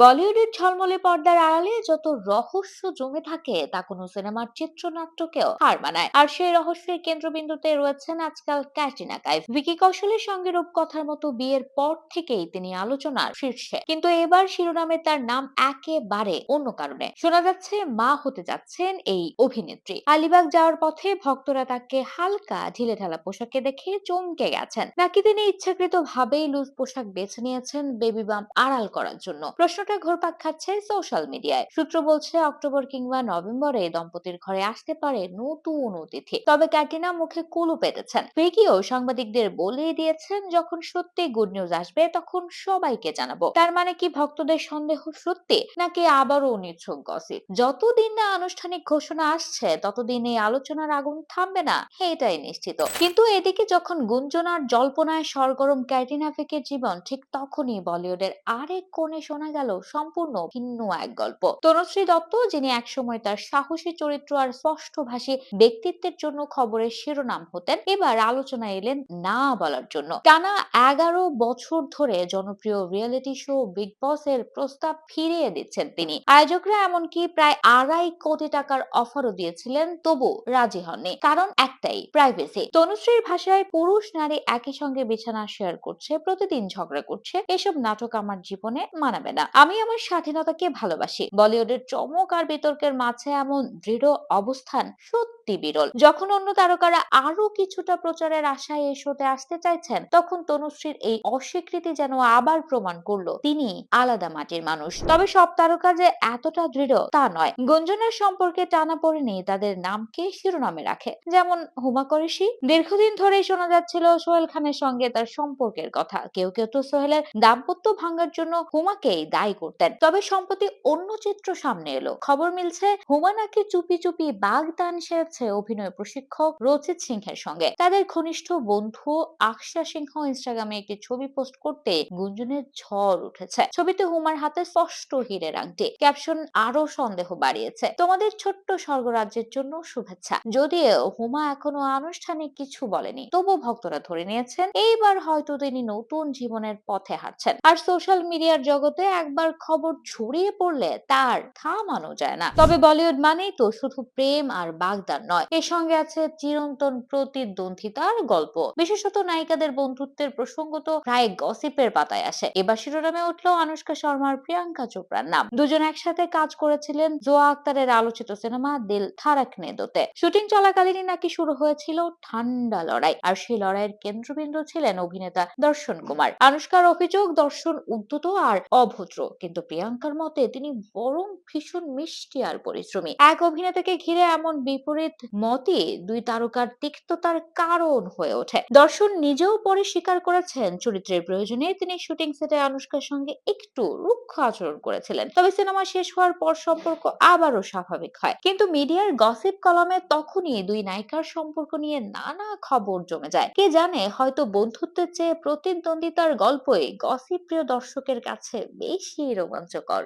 বলিউডের ঝলমলে পর্দার আড়ালে যত রহস্য জমে থাকে, তা কোনো সিনেমার চিত্রনাট্যকেও হার মানায়। আর সেই রহস্যের কেন্দ্রবিন্দুতে রয়েছেন আজকাল ক্যাটরিনা কাইফ। ভিকি কৌশলের সঙ্গে রূপকথার মতো বিয়ের পর থেকেই তিনি আলোচনার শীর্ষে। কিন্তু এবার শিরোনামে তার নাম একেবারে অন্য কারণে। শোনা যাচ্ছে, মা হতে যাচ্ছেন এই অভিনেত্রী। আলিবাগ যাওয়ার পথে ভক্তরা তাকে হালকা ঢিলে ঢালা পোশাকে দেখে চমকে গেছেন। নাকি তিনি ইচ্ছাকৃত ভাবেই লুজ পোশাক বেছে নিয়েছেন বেবি বাম আড়াল করার জন্য? প্রশ্নটা ঘুরপাক খাচ্ছে সোশ্যাল মিডিয়ায়। সূত্র বলছে, অক্টোবর কিংবা নভেম্বরে দম্পতির ঘরে আসতে পারে নতুন অতিথি। তবে ক্যাটিনা মুখে কুলু পেতেছেন। ভিকিও সাংবাদিকদের বলেই দিয়েছেন, যখন সত্যি গুড নিউজ আসবে, তখন সবাইকে জানাব। তার মানে কি ভক্তদের সন্দেহ সত্যি, নাকি আবারও নিছক গসিপ যতদিন না আনুষ্ঠানিক ঘোষণা আসছে, ততদিন এই আলোচনার আগুন থামবে না, এটাই নিশ্চিত। কিন্তু এদিকে যখন গুঞ্জনার জল্পনায় সরগরম ক্যাটিনা ফিকের জীবন, ঠিক তখনই বলিউডের আরেক কোণে শোনা গেল সম্পূর্ণ ভিন্ন এক গল্প। তনুশ্রী দত্ত, যিনি একসময় তার সাহসী চরিত্র আর স্পষ্টভাষী ব্যক্তিত্বের জন্য খবরের শিরোনাম হতেন, এবার আলোচনায় এলেন না বলার জন্য। টানা এগারো বছর ধরে জনপ্রিয় রিয়েলিটি শো বিগ বস এর প্রস্তাব ফিরিয়ে দিচ্ছেন তিনি। আয়োজকরা এমনকি প্রায় আড়াই কোটি টাকার অফারও দিয়েছিলেন, তবু রাজি হননি, কারণ একটাই প্রাইভেসি তনুশ্রীর ভাষায় পুরুষ নারী একই সঙ্গে বিছানা শেয়ার করছে, প্রতিদিন ঝগড়া করছে, এসব নাটক আমার জীবনে মানাবে না। আমি আমার স্বাধীনতাকে ভালোবাসি। বলিউডের চমক আর বিতর্কের মাঝে এমন দৃঢ় অবস্থান সত্যি বিরল। যখন অন্য তারকারা আরও কিছুটা প্রচারের আশায় এই শোতে আসতে চাইছেন, তখন তনুশ্রীর এই অস্বীকৃতি যেন আবার প্রমাণ করল, তিনি আলাদা মাটির মানুষ। তবে সব তারকা যে এতটা দৃঢ় তা নয়। গুঞ্জনের সম্পর্কে টানা পড়েনি তাদের নামকে শিরোনামে রাখে। যেমন হুমা করেশি, দীর্ঘদিন ধরেই শোনা যাচ্ছিল সোহেল খানের সঙ্গে তার সম্পর্কের কথা। কেউ কেউ তো সোহেলের দাম্পত্য ভাঙার জন্য হুমাকেই দায়ী করতেন। তবে সম্প্রতি অন্য চিত্র সামনে এলো। খবর মিলছে, হুমা নাকি চুপি চুপি বাগদান সেরেছে অভিনয় প্রশিক্ষক রচিত সিংহের সঙ্গে। তাদের ঘনিষ্ঠ বন্ধু আকশা সিংহ ইনস্টাগ্রামে একটি ছবি পোস্ট করতে গুঞ্জনের ঝড় উঠেছে। ছবিতে হুমার হাতে স্পষ্ট হীরের আংটি। ক্যাপশন, আরও সন্দেহ বাড়িয়েছে। তোমাদের ছোট্ট স্বর্গরাজ্যের জন্য শুভেচ্ছা। যদিও হুমা এখনও আনুষ্ঠানিক কিছু বলেনি, তবু ভক্তরা ধরে নিয়েছেন, এইবার হয়তো তিনি নতুন জীবনের পথে হাঁটছেন। আর সোশ্যাল মিডিয়ার জগতে একবার খবর ছড়িয়ে পড়লে তার থামানো যায় না। তবে বলিউড মানেই তো শুধু প্রেম আর বাগদান। নয়। এর সঙ্গে আছে চিরন্তন প্রতিদ্বন্দ্বিতার গল্প। বিশেষত নায়িকাদের বন্ধুত্বের প্রসঙ্গ তো প্রায় গসিপের পাতায় আসে। এবার শিরোনামে উঠল আনুষ্কা শর্মার প্রিয়াঙ্কা চোপড়ার নাম। দুজন একসাথে কাজ করেছিলেন জোয়া আক্তারের আলোচিত সিনেমা দিল থারাকনে দোতে শুটিং চলাকালীনই নাকি শুরু হয়েছিল ঠান্ডা লড়াই। আর সেই লড়াইয়ের কেন্দ্রবিন্দু ছিলেন অভিনেতা দর্শন কুমার। আনুষ্কার অভিযোগ, দর্শন উদ্যত আর অভদ্র। কিন্তু প্রিয়াঙ্কার মতে তিনি বরং ভীষণ মিষ্টি আর পরিশ্রমী। এক অভিনেতাকে ঘিরে এমন বিপরীত মতই দুই তারকার তিক্ততার কারণ হয়ে ওঠে। দর্শন নিজেও পরে স্বীকার করেছেন। চরিত্রের প্রয়োজনে তিনি শুটিং সেটে আনুষ্কার সঙ্গে একটু রুক্ষ আচরণ করেছিলেন। তবে সিনেমা শেষ হওয়ার পর সম্পর্ক আবারও স্বাভাবিক হয়। কিন্তু মিডিয়ার গসিপ কলমে তখনই দুই নায়িকার সম্পর্ক নিয়ে নানা খবর জমে যায়। কে জানে, হয়তো বন্ধুত্বের চেয়ে প্রতিদ্বন্দ্বিতার গল্পই গসিপ প্রিয় দর্শকের কাছে বেশি রোমাঞ্চকর।